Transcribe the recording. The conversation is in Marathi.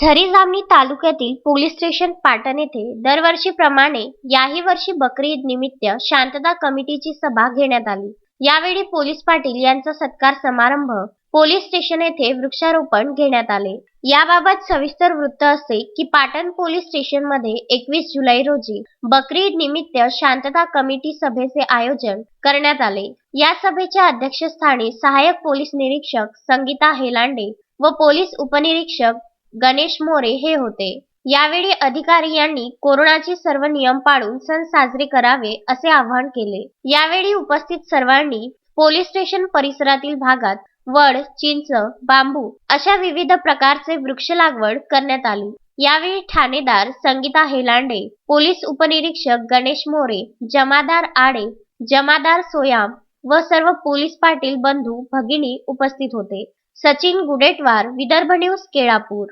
झरीजामणी तालुक्यातील पोलीस स्टेशन पाटण येथे दरवर्षीप्रमाणे याही वर्षी बकरी ईद निमित्त शांतता कमिटीची सभा घेण्यात आली. यावेळी पोलीस पाटील यांचा सत्कार समारंभ पोलीस स्टेशन येथे वृक्षारोपण घेण्यात आले. याबाबत सविस्तर वृत्त असे की पाटण पोलीस स्टेशनमध्ये एकवीस जुलै रोजी बकरी ईद निमित्त शांतता कमिटी सभेचे आयोजन करण्यात आले. या सभेच्या अध्यक्षस्थानी सहाय्यक पोलीस निरीक्षक संगीता हेलांडे व पोलीस उपनिरीक्षक गणेश मोरे हे होते. यावेळी अधिकारी यांनी कोरोनाचे सर्व नियम पाळून सण साजरे करावे असे आवाहन केले. यावेळी उपस्थित सर्वांनी पोलीस स्टेशन परिसरातील भागात वड चिंच बांबू अशा विविध प्रकारचे वृक्ष लागवड करण्यात आली. यावेळी ठाणेदार संगीता हेलांडे पोलीस उपनिरीक्षक गणेश मोरे जमादार आडे जमादार सोयाम व सर्व पोलीस पाटील बंधू भगिनी उपस्थित होते. सचिन गुडेटवार विदर्भ न्यूज केळापूर.